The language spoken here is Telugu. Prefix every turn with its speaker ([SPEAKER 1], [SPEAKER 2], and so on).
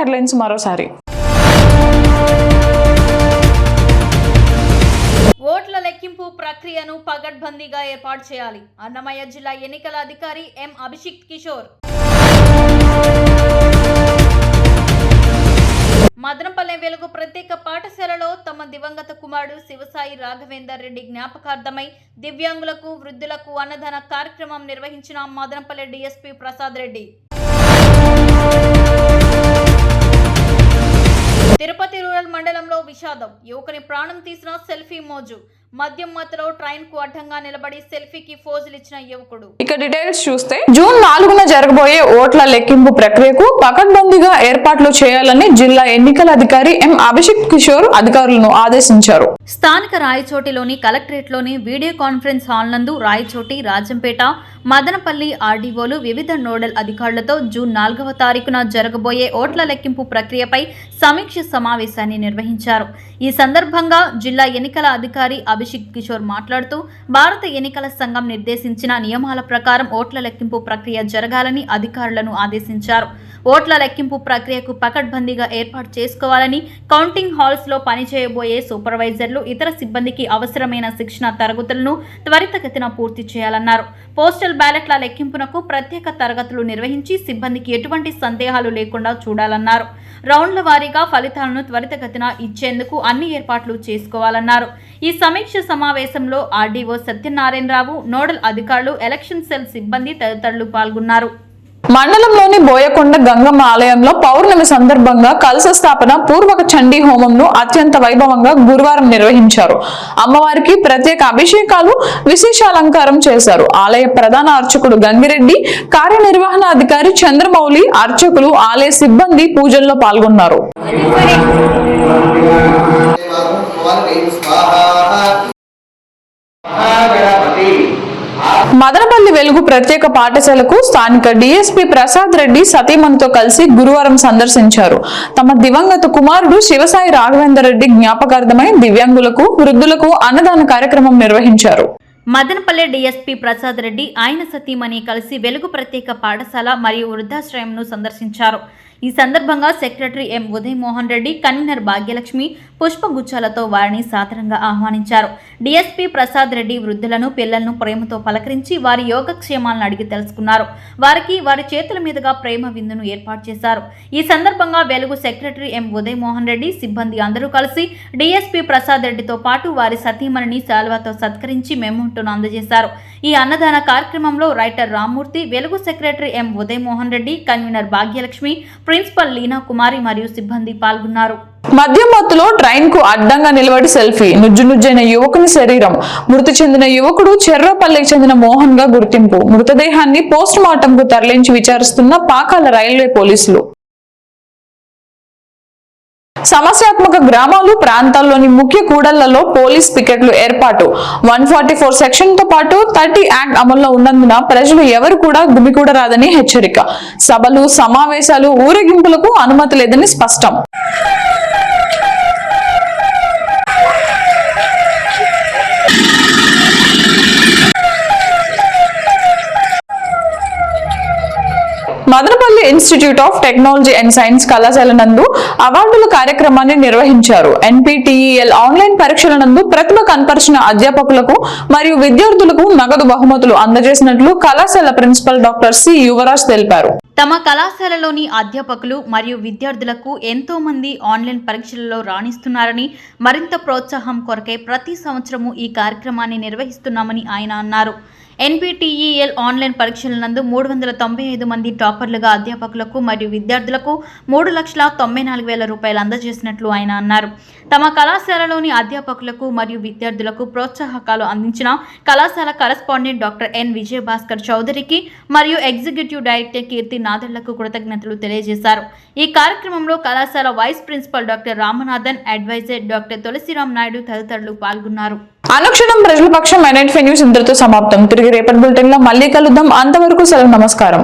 [SPEAKER 1] హెడ్లైన్స్ మరోసారి.
[SPEAKER 2] ఓట్ల లెక్కింపు ప్రక్రియను పగడ్బందీగా ఏర్పాటు చేయాలి. అన్నమయ్య జిల్లా ఎన్నికల అధికారి ఎం అభిషిక్ కిషోర్. మదనపల్లె వెలుగు ప్రత్యేక పాఠశాలలో తమ దివంగత కుమారుడు శివసాయి రాఘవేందర్ రెడ్డి జ్ఞాపకార్థమై దివ్యాంగులకు వృద్ధులకు అన్నదాన కార్యక్రమం నిర్వహించిన మదనపల్లె డీఎస్పీ ప్రసాద్ రెడ్డి. తిరుపతి రూరల్ మండలంలో విషాదం. యువకుని ప్రాణం తీసిన సెల్ఫీ మోజు. మద్యం మత్తులో ట్రైన్కు అడ్డంగా నిలబడి సెల్ఫీకి ఫోజులు ఇచ్చిన యువకుడు.
[SPEAKER 1] ఇక డీటెయిల్స్ చూస్తే జూన్ నాలుగున జరగబోయే ఓట్ల లెక్కింపు ప్రక్రియకు పకడ్బందీగా ఏర్పాట్లు చేయాలని జిల్లా ఎన్నికల అధికారి ఎం. అభిషేక్ కిషోర్ అధికారులను ఆదేశించారు.
[SPEAKER 2] స్థానిక రాయచోటిలోని కలెక్టరేట్లోని వీడియో కాన్ఫరెన్స్ హాల్ నందు రాయచోటి రాజంపేట మదనపల్లి ఆర్డీఓలు వివిధ నోడల్ అధికారులతో జూన్ నాలుగవ తారీఖున జరగబోయే ఓట్ల లెక్కింపు ప్రక్రియపై సమీక్ష సమావేశాన్ని నిర్వహించారు. ఈ సందర్భంగా జిల్లా ఎన్నికల అధికారి అభిషేక్ కిషోర్ మాట్లాడుతూ భారత ఎన్నికల సంఘం నిర్దేశించిన నియమాల ప్రకారం ఓట్ల లెక్కింపు ప్రక్రియ జరగాలని అధికారులను ఆదేశించారు. ఓట్ల లెక్కింపు ప్రక్రియకు పకడ్బందీగా ఏర్పాటు చేసుకోవాలని కౌంటింగ్ హాల్స్లో పనిచేయబోయే సూపర్వైజర్లు ఇతర సిబ్బందికి అవసరమైన శిక్షణ తరగతులను త్వరితగతిన పూర్తి చేయాలన్నారు. పోస్టల్ బ్యాలెట్ల లెక్కింపునకు ప్రత్యేక తరగతులు నిర్వహించి సిబ్బందికి ఎటువంటి సందేహాలు లేకుండా చూడాలన్నారు. రౌండ్ల వారీగా ఫలితాలను త్వరితగతిన ఇచ్చేందుకు అన్ని ఏర్పాట్లు చేసుకోవాలన్నారు. ఈ సమీక్ష సమావేశంలో ఆర్డీఓ సత్యనారాయణరావు నోడల్ అధికారులు ఎలక్షన్ సెల్ సిబ్బంది తదితరులు పాల్గొన్నారు.
[SPEAKER 1] మండలంలోని బోయకొండ గంగమ్మ ఆలయంలో పౌర్ణమి సందర్భంగా కలశ స్థాపన పూర్వక చండీ హోమంను అత్యంత వైభవంగా గురువారం నిర్వహించారు. అమ్మవారికి ప్రత్యేక అభిషేకాలు విశేష అలంకారం చేశారు. ఆలయ ప్రధాన అర్చకుడు గంగిరెడ్డి కార్యనిర్వహణ అధికారి చంద్రమౌళి అర్చకులు ఆలయ సిబ్బంది పూజల్లో పాల్గొన్నారు. మదనపల్లి వెలుగు ప్రత్యేక పాఠశాలకు స్థానిక డిఎస్పీ ప్రసాద్ రెడ్డి సతీమణితో కలిసి గురువారం సందర్శించారు. తమ దివంగత కుమారుడు శివసాయి రాఘవేందర్ రెడ్డి జ్ఞాపకార్థమై దివ్యాంగులకు వృద్ధులకు అన్నదాన కార్యక్రమం నిర్వహించారు.
[SPEAKER 2] మదనపల్లె డిఎస్పి ప్రసాద్ రెడ్డి ఆయన సతీమణి కలిసి వెలుగు ప్రత్యేక పాఠశాల మరియు వృద్ధాశ్రయంను సందర్శించారు. ఈ సందర్భంగా secretary M Uday Mohan Reddy convener Bhagyalakshmi పుష్పగుచ్చాలతో వారిని సాదరంగా ఆహ్వానించారు. డిఎస్పీ ప్రసాద్ రెడ్డి వృద్ధులను పిల్లలను ప్రేమతో పలకరించి వారి యోగక్షేమాలను అడిగి తెలుసుకున్నారు. వారికి వారి చేతుల మీదుగా ప్రేమ విందును ఏర్పాటు చేశారు. ఈ సందర్భంగా వెలుగు సెక్రటరీ ఎం ఉదయ్ మోహన్ రెడ్డి సిబ్బంది అందరూ కలిసి డిఎస్పీ ప్రసాద్ రెడ్డితో పాటు వారి సతీమణిని శాల్వాతో సత్కరించి మెమోంటును అందజేశారు. ఈ అన్నదాన కార్యక్రమంలో writer Rammurthy Velugu secretary M Uday Mohan Reddy convener Bhagyalakshmi principal Leena Kumari మరియు సిబ్బంది పాల్గొన్నారు.
[SPEAKER 1] మద్యం మత్తులో ట్రైన్కు అడ్డంగా నిలబడి సెల్ఫీ. నుజ్జు నుజ్జైన యువకుని శరీరం. మృతి చెందిన యువకుడు చెర్రపల్లికి చెందిన మోహన్గా గుర్తింపు. మృతదేహాన్ని పోస్ట్ మార్టం కు తరలించి విచారిస్తున్న పాకాల రైల్వే పోలీసులు. సమస్యాత్మక గ్రామాలు ప్రాంతాల్లోని ముఖ్య కూడళ్ళలో పోలీస్ పికెట్లు ఏర్పాటు. వన్ ఫార్టీ ఫోర్ సెక్షన్తో పాటు థర్టీ యాక్ట్ అమల్లో ఉన్నందున ప్రజలు ఎవరు కూడా గుమికూడరాదని హెచ్చరిక. సభలు సమావేశాలు ఊరేగింపులకు అనుమతి లేదని స్పష్టం. Madanapalli institute of technology and science కళాశాల నందు అవార్డుల కార్యక్రమాన్ని నిర్వహించారు. ఎన్పిటిఈఎల్ ఆన్లైన్ పరీక్షల నందు ప్రతిభ కనపరిచిన అధ్యాపకులకు మరియు విద్యార్థులకు నగదు బహుమతులు అందజేసినట్లు కళాశాల ప్రిన్సిపల్ డాక్టర్ సి యువరాజ్ తెలిపారు.
[SPEAKER 2] తమ కళాశాలలోని అధ్యాపకులు మరియు విద్యార్థులకు ఎంతో మంది ఆన్లైన్ పరీక్షలలో రాణిస్తున్నారని మరింత ప్రోత్సాహం కొరకే ప్రతి సంవత్సరము ఈ కార్యక్రమాన్ని నిర్వహిస్తున్నామని ఆయన అన్నారు. ఎన్పిటిఈఎల్ ఆన్లైన్ పరీక్షల నందు మూడు వందల తొంభై ఐదు మంది టాపర్లుగా అధ్యాపకులకు మరియు విద్యార్థులకు మూడు లక్షల తొంభై నాలుగు వేల రూపాయలు అందజేసినట్లు ఆయన అన్నారు. తమ కళాశాలలోని అధ్యాపకులకు మరియు విద్యార్థులకు ప్రోత్సాహకాలు అందించిన కళాశాల కరస్పాండెంట్ డాక్టర్ ఎన్ విజయభాస్కర్ చౌదరికి మరియు ఎగ్జిక్యూటివ్ డైరెక్టర్ కీర్తి నాదర్లకు కృతజ్ఞతలు తెలియజేశారు. ఈ కార్యక్రమంలో కళాశాల vice principal doctor Ramanathan adviser doctor Tulasiram Naidu తదితరులు పాల్గొన్నారు.
[SPEAKER 1] అనుక్షణం ప్రజల పక్షం ఎన్ఎన్ఫై న్యూస్ ఇంతటితో సమాప్తం. తిరిగి రేపటి బులెటిన్లో మళ్ళీ కలుద్దాం. అంతవరకు సెలవు నమస్కారం.